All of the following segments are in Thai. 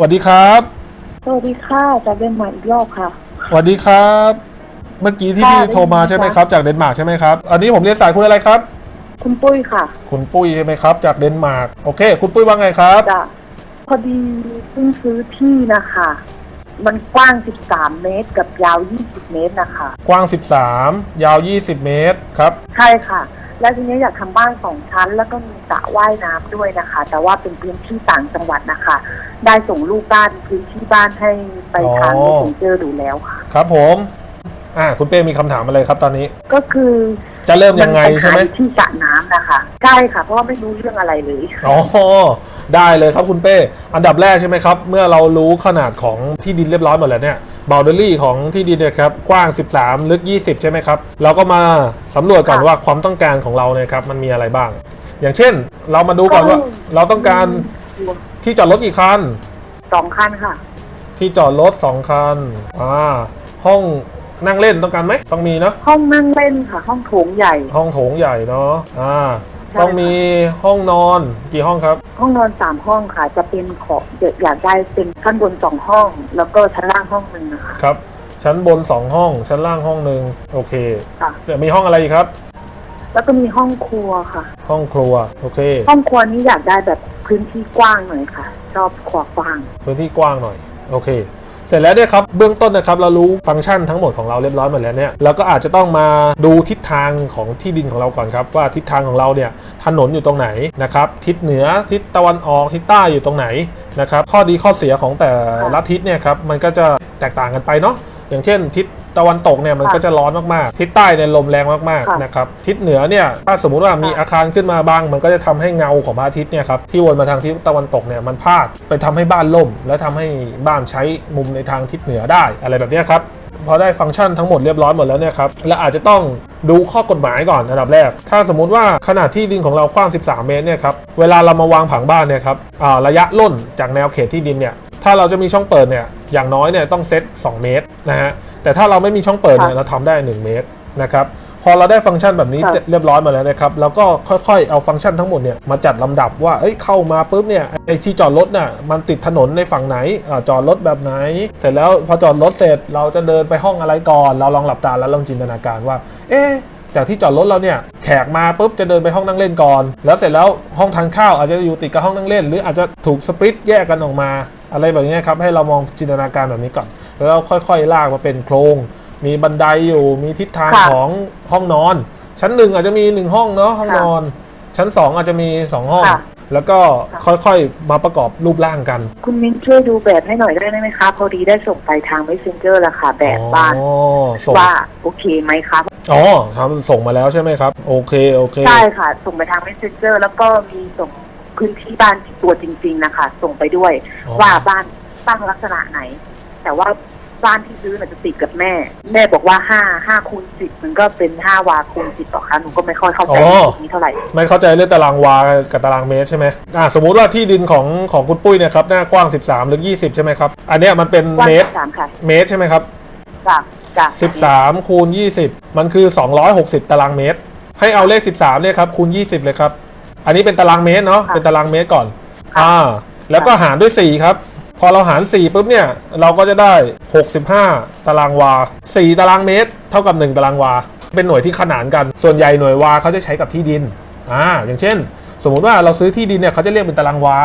วัสดีครับสวัสดีค่ะจากเดนมาร์กอีกรอบค่ะ สวัสดีครับ เมื่อกี้ที่ค่ะพี่โทรมาใช่ไหมครับ จากเดนมาร์กใช่ไหมครับ อันนี้ผมเรียนสายคุณอะไรครับ คุณปุ้ยค่ะ คุณปุ้ยใช่ไหมครับ จากเดนมาร์ก โอเค คุณปุ้ยว่าไงครับจะพอดีเพิ่งซื้อที่นะคะ มันกว้าง 13 เมตรกับยาว 20 เมตรนะคะ กว้าง 13 ยาว 20 เมตรครับ ใช่ค่ะ แล้วทีนี้อยากทำบ้านสองชั้น แล้วก็มีสระว่ายน้ำด้วยนะคะ แต่ว่าเป็นพื้นที่ต่างจังหวัดนะคะ ได้ส่งลูกบ้านพื้นที่บ้านให้ไปทางอ๋อเซ็นเจอร์ดูแล้วค่ะ ครับผม อ่าคุณเป้มีคำถามอะไรครับตอนนี้ ก็คือจะเริ่มยังไงปัญใช่หาไหมอยู่ที่สระน้ำนะคะใช่ค่ะ เพราะว่าไม่รู้เรื่องอะไรเลย อ๋อได้เลยครับคุณเป้ อันดับแรกใช่ไหมครับ เมื่อเรารู้ขนาดของที่ดินเรียบร้อยหมดแล้วเนี่ยบ o วเดอรี่ของที่ดินเนี่ยครับกว้าง 13 ลึก 20 ใช่ไหมครับ เราก็มาสำรวจก่อนค่ะว่าความต้องการของเราเนี่ยครับมันมีอะไรบ้าง อย่างเช่น เรามาดูก่อนว่าเราต้องการที่จอดรถกี่คัน สองคันค่ะ ที่จอดรถ2คัน อ่า ห้อง นั่งเล่นต้องการไหมต้องมีเนาะห้องนั่งเล่นค่ะ ห้องโถงใหญ่ ห้องโถงใหญ่เนาะอ่าใช่ ต้องมีห้องนอนกี่ห้องครับ ห้องนอนสามห้องค่ะ จะเป็นขอเดี๋ยวอยากได้เป็นชั้นบนสองห้อง แล้วก็ชั้นล่างห้องหนึ่งนะคะครับ ชั้นบน 2 ห้อง ชั้นล่างห้องหนึ่งโอเค ค่ะ จะมีห้องอะไรอีกครับ แล้วก็มีห้องครัวค่ะ ห้องครัวโอเค ห้องครัวนี้อยากได้แบบพื้นที่กว้างหน่อยค่ะ ชอบครัวกว้าง พื้นที่กว้างหน่อย โอเค เสร็จแล้วเนี่ยครับเบื้องต้นนะครับเรารู้ฟังก์ชันทั้งหมดของเราเรียบร้อยหมดแล้วเนี่ยเราก็อาจจะต้องมาดูทิศทางของที่ดินของเราก่อนครับ ว่าทิศทางของเราเนี่ยถนนอยู่ตรงไหนนะครับทิศเหนือทิศตะวันออกทิศใต้อยู่ตรงไหนนะครับข้อดีข้อเสียของแต่ละทิศเนี่ยครับมันก็จะแตกต่างกันไปเนาะอย่างเช่นทิศ ตะวันตกเนี่ยมันก็จะร้อนมากๆ ทิศใต้เนี่ยลมแรงมากค่ะๆนะครับ ทิศเหนือเนี่ยถ้าสมมุติว่ามีค่ะอาคารขึ้นมาบาง มันก็จะทำให้เงาของพระอาทิตย์เนี่ยครับที่วนมาทางทิศตะวันตกเนี่ยมันพาดไปทำให้บ้านล่ม และทำให้บ้านใช้มุมในทางทิศเหนือได้อะไรแบบเนี้ยครับพอได้ฟังก์ชันทั้งหมดเรียบร้อยหมดแล้วเนี่ยครับและอาจจะต้องดูข้อกฎหมายก่อนอันดับแรก ถ้าสมมุติว่าขนาดที่ดินของเรากว้าง 13 เมตรเนี่ยครับเวลาเรามาวางผังบ้านเนี่ยครับอ่าระยะล่นจากแนวเขตที่ดินเนี่ยถ้าเราจะมีช่องเปิดเนี่ยอย่างน้อยเนี่ยต้องเซต2 เมตรนะฮะ แต่ถ้าเราไม่มีช่องเปิดเนี่ยค่ะเราทำได้ 1 เมตรนะครับพอเราได้ฟังก์ชันแบบนี้ค่ะเสร็จเรียบร้อยมาแล้วนะครับเราก็ค่อยๆเอาฟังก์ชันทั้งหมดเนี่ยมาจัดลำดับว่าเอ้ยเข้ามาปุ๊บเนี่ยไอ้ที่จอดรถน่ะมันติดถนนในฝั่งไหนอาจอดรถแบบไหน เสร็จแล้วพอจอดรถเสร็จเราจะเดินไปห้องอะไรก่อน เราลองหลับตาแล้วลองจินตนาการว่า เอ๊ะจากที่จอดรถเราเนี่ยแขกมาปุ๊บจะเดินไปห้องนั่งเล่นก่อน แล้วเสร็จแล้วห้องทานข้าวอาจจะอยู่ติดกับห้องนั่งเล่น หรืออาจจะถูกสปริตแยกกันออกมา อะไรแบบนี้ครับให้เรามองจินตนาการแบบนี้ก่อน แล้วเราค่อยๆลากมาเป็นโครง มีบันไดอยู่มีทิศทางค่ะของห้องนอน ชั้นหนึ่งอาจจะมีหนึ่งห้องเนาะห้องค่ะนอน ชั้นสองอาจจะมีสองห้อง ค่ะ แล้วก็ค่ะค่อยๆมาประกอบรูปร่างกัน คุณมิ้นช่วยดูแบบให้หน่อยได้ไหมคะ พอดีได้ส่งไปทาง messenger แล้วค่ะ แบบบ้านอ๋อส่งว่าโอเคไหมคะอ๋อครับส่งมาแล้วใช่ไหมครับ โอเคโอเค ใช่ค่ะ ส่งไปทาง messenger แล้วก็มีส่งพื้นที่บ้านตัวจริง ๆ นะคะ ส่งไปด้วย อ๋อ ว่าบ้านตั้งลักษณะไหน แต่ว่าบ้านที่ซื้อน่ะจะติดกับแม่ แม่บอกว่าห้าห้าคูณสิบมันก็เป็นห้าวาคูณสิบต่อคะหนูก็ไม่ค่อยเข้าใจอ๋อตรงนี้เท่าไหร่ ไม่เข้าใจเรื่องตารางวากับตารางเมตรใช่ไหมอ่าสมมุติว่าที่ดินของของคุณปุ้ยเนี่ยครับหน้ากว้าง 13หรือ20 ใช่ไหมครับ อันเนี้ยมันเป็นกว้างเมตรสามค่ะเมตรใช่ไหมครับ จากจาก13คูณ20 มันคือ 260 ตารางเมตร ให้เอาเลข 13เนี่ยครับคูณ 20 เลยครับ อันนี้เป็นตารางเมตรเนาะค่ะเป็นตารางเมตรก่อนค่ะอ่า แล้วก็หารด้วย 4 ครับ พอเราหาร 4 ปุ๊บเนี่ย เราก็จะได้ 65 ตารางวา 4 ตารางเมตร เท่ากับ 1 ตารางวา เป็นหน่วยที่ขนานกัน ส่วนใหญ่หน่วยวาเขาจะใช้กับที่ดิน อ่า อย่างเช่น สมมุติว่าเราซื้อที่ดินเนี่ยเขาจะเรียกเป็นตารางวา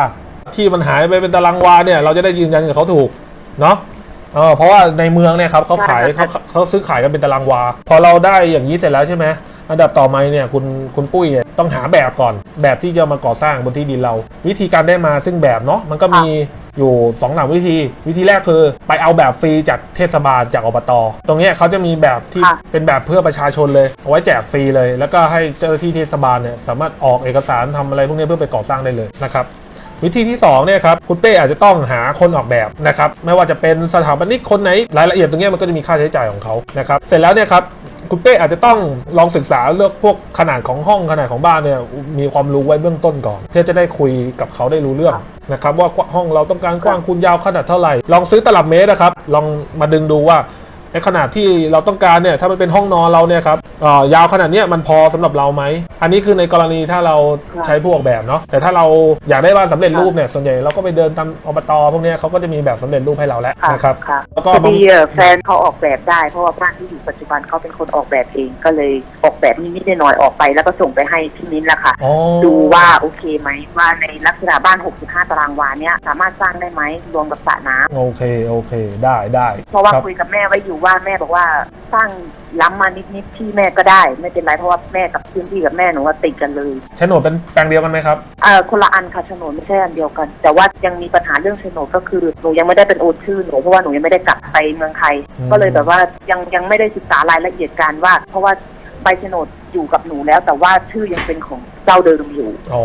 ที่มันหายไปเป็นตารางวาเนี่ย เราจะได้ยืนยันกับเขาถูก เนาะเออเพราะว่าในเมืองเนี่ยครับเขาขายเขาเขาซื้อขายกันเป็นตารางวา พอเราได้อย่างนี้เสร็จแล้วใช่ไหมอันดับต่อมาเนี่ยคุณคุณปุ้ยเนี่ยต้องหาแบบก่อน แบบที่จะมาก่อสร้างบนที่ดินเรา วิธีการได้มาซึ่งแบบเนาะมันก็มี อยู่2องสามวิธี วิธีแรกคือ ไปเอาแบบฟรีจากเทศบาลจากอบต ตรงเนี้ยเขาจะมีแบบที่ค่ะ เป็นแบบเพื่อประชาชนเลยเอาไว้แจกฟรีเลย แล้วก็ให้เจ้าหน้าที่เทศบาลเนี่ยสามารถออกเอกสารทำอะไรพวกนี้เพื่อไปก่อสร้างได้เลยนะครับ วิธีที่2เนี่ยครับคุณเป้อาจจะต้องหาคนออกแบบนะครับไม่ว่าจะเป็นสถาปนิกคนไหนรายละเอียดตรงเนี้ยมันก็จะมีค่าใช้จ่ายของเขานะครับเสร็จแล้วเนี่ยครับ คุณเป้อาจจะต้องลองศึกษาเลือกพวกขนาดของห้องขนาดของบ้านเนี่ยมีความรู้ไว้เบื้องต้นก่อน เพื่อจะได้คุยกับเขาได้รู้เรื่องนะครับว่าห้องเราต้องการกว้างคูณยาวขนาดเท่าไหร่ ลองซื้อตลับเมตรนะครับลองมาดึงดูว่า ไอ้ขนาดที่เราต้องการเนี่ยถ้ามันเป็นห้องนอนเราเนี่ยครับเอ่อยาวขนาดเนี้ยมันพอสำหรับเราไหมอันนี้คือในกรณีถ้าเราค่ะใช้ผู้ออกแบบเนาะแต่ถ้าเราอยากได้บ้านสำเร็จรูปเนี่ยส่วนใหญ่เราก็ไปเดินตามอบตพวกเนี้ยเขาก็จะมีแบบสำเร็จรูปให้เราแล้วค่ะนะครับค่ะแล้วก็พอดีเอ่อแฟนเขาออกแบบได้เพราะว่าบ้านที่อยู่ปัจจุบันเขาเป็นคนออกแบบเองก็เลยออกแบบนิดๆหน่อยๆออกไป แล้วก็ส่งไปให้พี่มิ้นท์ละค่ะอ๋อดูว่าโอเคไหมว่าในลักษณะบ้าน 65 ตารางวาเนี่ยสามารถสร้างได้ไหมรวมกับสระน้ำโอเคโอเค ได้ได้เพราะว่าครับคุยกับแม่ไว้อยู่ว่าแม่บอกว่าสร้างล้ำมานิดๆที่แม่ก็ได้ ไม่เป็นไรเพราะว่าแม่กับพื้นที่กับแม่หนูว่าติดกันเลยโฉนดเป็นแปลงเดียวกันไหมครับเออคนละอันค่ะโฉนดไม่ใช่อันเดียวกัน แต่ว่ายังมีปัญหาเรื่องโฉนดก็คือหนูยังไม่ได้เป็นโอนชื่อหนูเพราะว่าหนูยังไม่ได้กลับไปเมืองไทยอืมก็เลยแบบว่ายังยังไม่ได้ศึกษารายละเอียดการว่า เพราะว่าใบโฉนดอยู่กับหนูแล้ว แต่ว่าชื่อยังเป็นของเจ้าเดิมอยู่อ๋อ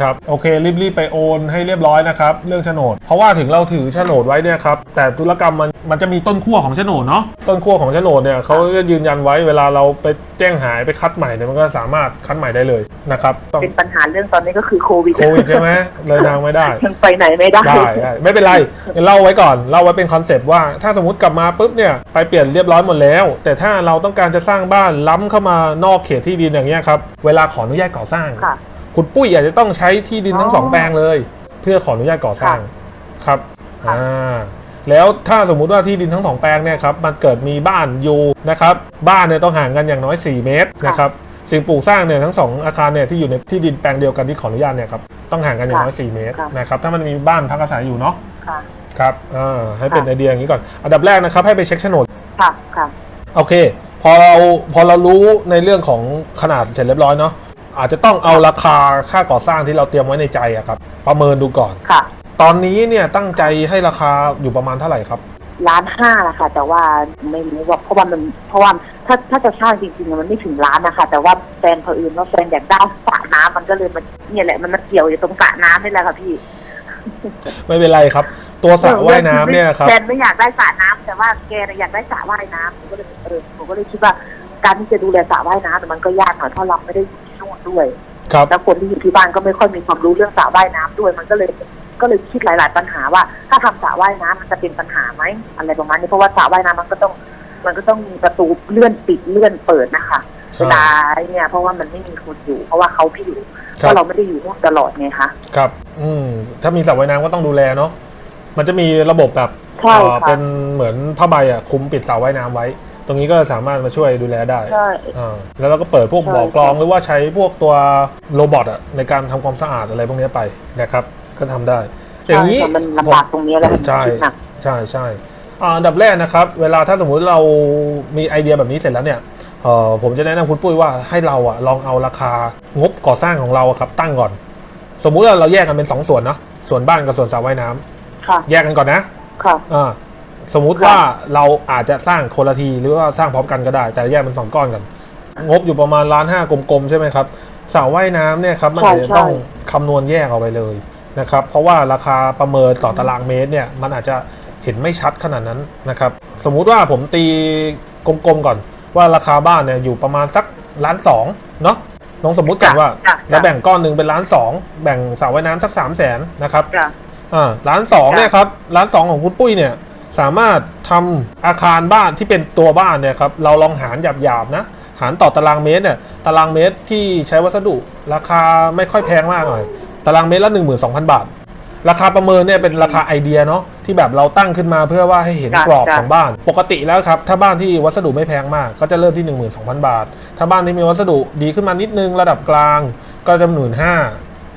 ครับโอเครีบๆไปโอนให้เรียบร้อยนะครับเรื่องโฉนด เพราะว่าถึงเราถือโฉนดไว้เนี่ยครับแต่ธุรกรรมมันมันจะมีต้นขั้วของโฉนดเนาะต้นขั้วของโฉนดเนี่ยเขาจะยืนยันไว้เวลาเราไปแจ้งหายไปคัดใหม่เนี่ยมันก็สามารถคัดใหม่ได้เลยนะครับต้องเป็นปัญหาเรื่องตอนนี้ก็คือโควิดโควิดใช่ไหมเลยทางไม่ได้ยังไปไหนไม่ได้ได้ได้ไม่เป็นไรเดี๋ยวเล่าไว้ก่อนเล่าไว้เป็นคอนเซปต์ว่าถ้าสมมติกลับมาปุ๊บเนี่ยไปเปลี่ยนเรียบร้อยหมดแล้ว แต่ถ้าเราต้องการจะสร้างบ้านล้ำเข้ามานอกเขตที่ดินอย่างเงี้ยครับเวลาขออนุญาตก่อสร้าง ค่ะคุณปุ้ยอาจจะต้องใช้ที่ดินทั้งอ๋อสองแปลงเลย เพื่อขออนุญาตก่อสร้างครับค่ะอ่าแล้วถ้าสมมุติว่าที่ดินทั้งสองแปลงเนี่ยครับมันเกิดมีบ้านอยู่นะครับบ้านเนี่ยต้องห่างกันอย่างน้อย 4 เมตรนะครับสิ่งปลูกสร้างเนี่ยทั้งสองอาคารเนี่ยที่อยู่ในที่ดินแปลงเดียวกันที่ขออนุญาตเนี่ยครับต้องห่างกันอย่างน้อย 4 เมตรนะครับถ้ามันมีบ้านพักอาศัยอยู่เนาะค่ะครับอ่าให้เป็นไอเดียอย่างนี้ก่อน อันดับแรกนะครับให้ไปเช็คโฉนดค่ะค่ะโอเค พอเราพอเรารู้ในเรื่องของขนาดเสร็จเรียบร้อยเนาะ อาจจะต้องเอาราคาค่าก่อสร้างที่เราเตรียมไว้ในใจอะครับ ประเมินดูก่อน ค่ะตอนนี้เนี่ยตั้งใจให้ราคาอยู่ประมาณเท่าไหร่ครับ ล้านห้าละค่ะ แต่ว่าไม่รู้ว่าเพราะว่ามันเพราะว่าถ้าถ้าจะสร้างจริงๆมันไม่ถึงล้านนะคะ แต่ว่าแฟนเผอิญว่าแฟนอยากได้สระน้ำมันก็เลยมันเนี่ยแหละมันมาเกี่ยวอยู่ตรงสระน้ำนี่แหละค่ะพี่ไม่เป็นไรครับ ตัวสระว่ายน้ำเนี่ยครับแฟนไม่อยากได้สระน้ำแต่ว่าแกน่ะอยากได้สระว่ายน้ำหนูก็เลยเออหนูก็เลยคิดว่าการที่จะดูแลสระว่ายน้ำมันก็ยากหน่อยเพราะเราไม่ได้อยู่ที่นู่น ด้วยครับแล้วคนที่อยู่ที่บ้านก็ไม่ค่อยมีความรู้เรื่องสระว่ายน้ำด้วย มันก็เลยก็เลยคิดหลาย ๆ ปัญหาว่า ถ้าทำสระว่ายน้ำมันจะเป็นปัญหาไหมอะไรประมาณนี้เพราะว่าสระว่ายน้ำมันก็ต้อง มันก็ต้องมีประตูเลื่อนปิดเลื่อนเปิดนะคะใช่เวลาเนี่ยเพราะว่ามันไม่มีคนอยู่ เพราะว่าเขาไม่อยู่เพครับราะเราไม่ได้อยู่นู่นตลอดไงคะครับ อืมถ้ามีสระว่ายน้ำก็ต้องดูแลเนาะมันจะมีระบบแบบใช่เอ่อค่ะเป็นเหมือนผ้าใบอะคลุมปิดสระว่ายน้ำไว้ ตรงนี้ก็สามารถมาช่วยดูแลได้ใช่ อ่าแล้วเราก็เปิดพวกใช่บ่อกรองหรือว่าใช้พวกตัวโรบอทอะในการทำความสะอาดอะไรพวกนี้ไปนะครับ ก็ทำได้ อย่างนี้ ใช่ค่ะมันลำบากตรงนี้แหล้วมันใช่คิดหนัก ใช่ใช่อ่าอันดับแรกนะครับ เวลาถ้าสมมุติเรามีไอเดียแบบนี้เสร็จแล้วเนี่ยเอ่อผมจะแนะนำคุณปุ้ยว่าให้เราอะลองเอาราคางบก่อสร้างของเราอะครับ ตั้งก่อน สมมุติว่าเราแยกกันเป็นสองส่วนเนาะส่วนบ้านกับส่วนสระว่ายน้ำค่ะ แยกกันก่อนนะค่ะ อ่า สมมุติว่าเราอาจจะสร้างคนละทีหรือว่าสร้างพร้อมกันก็ได้ แต่แยกเป็นสองก้อนกัน งบอยู่ประมาณล้านห้ากลมๆใช่ไหมครับสระว่ายน้ำเนี่ยครับมันใช่อาจจะใช่ต้องคำนวณแยกเอาไปเลยนะครับเพราะว่าราคาประเมินต่อตารางเมตรเนี่ยมันอาจจะเห็นไม่ชัดขนาดนั้นนะครับสมมุติว่าผมตีกลมๆก่อน ว่าราคาบ้านเนี่ยอยู่ประมาณสักล้านสองเนาะน้องสมมุติก่อนว่าจ้ะแล้วแบ่งก้อนหนึ่งเป็นล้านสองแบ่งสระว่ายน้ำสักสามแสนนะครับจ้ะอ่าร้านสองค่ะเนี่ยครับร้านสองของคุณปุ้ยเนี่ย สามารถทำอาคารบ้านที่เป็นตัวบ้านเนี่ยครับเราลองหารหยาบๆนะหารต่อตารางเมตรเนี่ยตารางเมตรที่ใช้วัสดุราคาไม่ค่อยแพงมากหน่อย ตารางเมตรละ 12,000 บาท ราคาประเมินเนี่ยเป็นราคาไอเดียเนาะที่แบบเราตั้งขึ้นมาเพื่อว่าให้เห็นจ้ะกรอบจ้ะของบ้าน ปกติแล้วครับ ถ้าบ้านที่วัสดุไม่แพงมาก ก็จะเริ่มที่ 12,000 บาท ถ้าบ้านที่มีวัสดุดีขึ้นมานิดนึงระดับกลางก็จะหมื่นห้า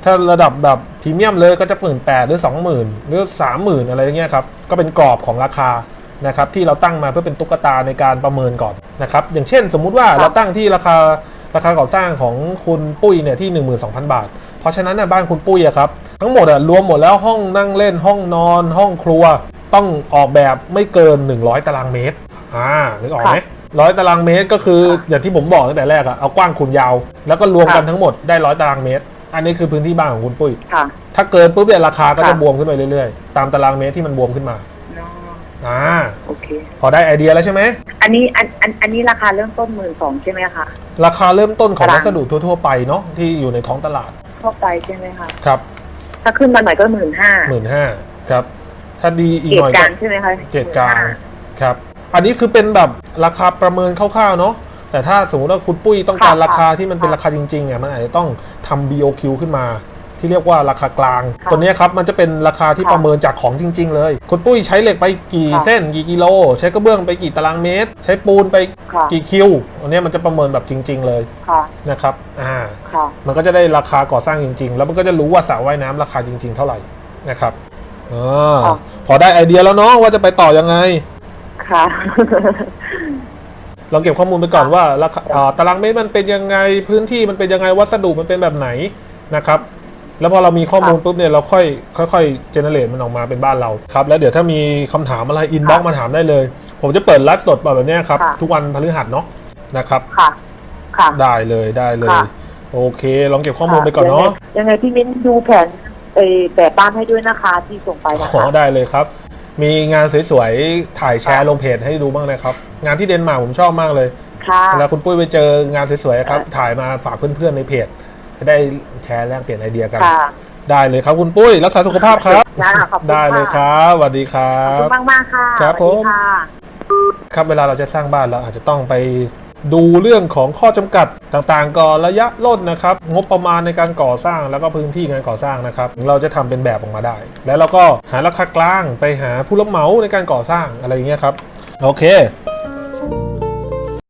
ถ้าระดับแบบพรีเมียมเลยก็จะหมื่นแปดหรือสองหมื่นหรือสามหมื่นอะไรอย่างเงี้ยครับ ก็เป็นกรอบของราคานะครับที่เราตั้งมาเพื่อเป็นตุ๊กตาในการประเมินก่อนนะครับ อย่างเช่นสมมุติว่าครับเราตั้งที่ราคาราคาก่อสร้างของคุณปุ้ยเนี่ยที่ 12,000 บาท เพราะฉะนั้นนะบ้านคุณปุ้ยอะครับทั้งหมดอะรวมหมดแล้วห้องนั่งเล่นห้องนอน ห้องครัว ต้องออกแบบไม่เกิน 100 ตารางเมตรอ่านึกออกไหมร้อยตารางเมตรก็คืออย่างที่ผมบอกตั้งแต่แรกอะเอากว้างคูณยาว แล้วก็รวมกันทั้งหมดได้ร้อยตารางเมตร อันนี้คือพื้นที่บ้านของคุณปุ้ย ค่ะ ถ้าเกินปุ๊บเนี่ยราคาก็จะค่ะ บวมขึ้นไปเรื่อยๆ ตามตารางเมตรที่มันบวมขึ้นมาอ๋ออ่า โอเค พอได้ไอเดียแล้วใช่ไหม อันนี้อันอันอันนี้ราคาเริ่มต้นหมื่นสองใช่ไหมคะ ราคาเริ่มต้นของตาราง วัสดุทั่วๆไปเนาะที่อยู่ในท้องตลาดเข้าไปใช่ไหมคะ ครับถ้าขึ้นมาหน่อยก็หมื่นห้าหมื่นห้าครับ ถ้าดีอีกเกรหดน่อยกก็ลางใช่ไหมคะเกรดกลางครับ อันนี้คือเป็นแบบราคาประเมินคร่าวๆเนาะ แต่ถ้าสมมติว่าคุณปุ้ยต้องการค่ะราคาที่มันเป็นค่ะราคาจริงๆอะมันอาจจะต้องทำ BOQ ขึ้นมา ที่เรียกว่าราคากลางค่ะตัวเนี้ยครับมันจะเป็นราคาที่ค่ะประเมินจากของจริง ๆ เลย คุณปุ้ยใช้เหล็กไปกี่ค่ะเส้นกี่กิโล ใช้กระเบื้องไปกี่ตารางเมตร ใช้ปูนไปค่ะกี่คิวอันเนี้ยมันจะประเมินแบบจริง ๆ เลยค่ะนะครับอ่าค่ะมันก็จะได้ราคาก่อสร้างจริง ๆ แล้วมันก็จะรู้ว่าสระว่ายน้ำราคาจริง ๆ เท่าไหร่นะครับอาค่ะพอได้ไอเดียแล้วเนาะว่าจะไปต่อยังไงค่ะ เราเก็บข้อมูลไปก่อนว่าราคาอ่าตารางเมตรมันเป็นยังไงพื้นที่มันเป็นยังไงวัสดุมันเป็นแบบไหนนะครับ แล้วพอเรามีข้อมูลปุ๊บเนี่ยเราค่อยค่อยๆเจเนเรตมันออกมาเป็นบ้านเราครับ แล้วเดี๋ยวถ้ามีคำถามอะไรอินบ็อกค่ะมาถามได้เลย ผมจะเปิดไลฟ์สดแบบเนี้ยครับค่ะทุกวันพฤหัสเนาะนะครับ ค่ะ ค่ะ ได้เลยได้เลย ค่ะ โอเค ลองเก็บข้อมูลไปก่อนเนาะยังไงยังไงพี่มิ้นดูแผนเออแบบบ้านให้ด้วยนะคะที่ส่งไปนะขอคะได้เลยครับ มีงานสวยๆ ถ่ายแชร์ลงเพจให้ดูบ้างนะครับ งานที่เดนมาร์กผมชอบมากเลยค่ะ เวลาคุณปุ้ยไปเจองานสวยๆครับเออถ่ายมาฝากเพื่อนๆในเพจจะได้แชร์แลกเปลี่ยนไอเดียกัน ค่ะได้เลยครับคุณปุ้ย รักษาสุขภาพครับ ได้ค่ะขอบคุณได้เลยคค่ะรับสวัสดีครัขอบคุบณมากมากๆค่ะครับสวัสดีผมค่ะ ครับเวลาเราจะสร้างบ้านเราอาจจะต้องไป ดูเรื่องของข้อจำกัดต่างๆ ก่อนระยะร่นนะครับ งบประมาณในการก่อสร้างแล้วก็พื้นที่การก่อสร้างนะครับ เราจะทำเป็นแบบออกมาได้ แล้วเราก็หาราคากลางไปหาผู้รับเหมาในการก่อสร้างอะไรอย่างเงี้ยครับ โอเค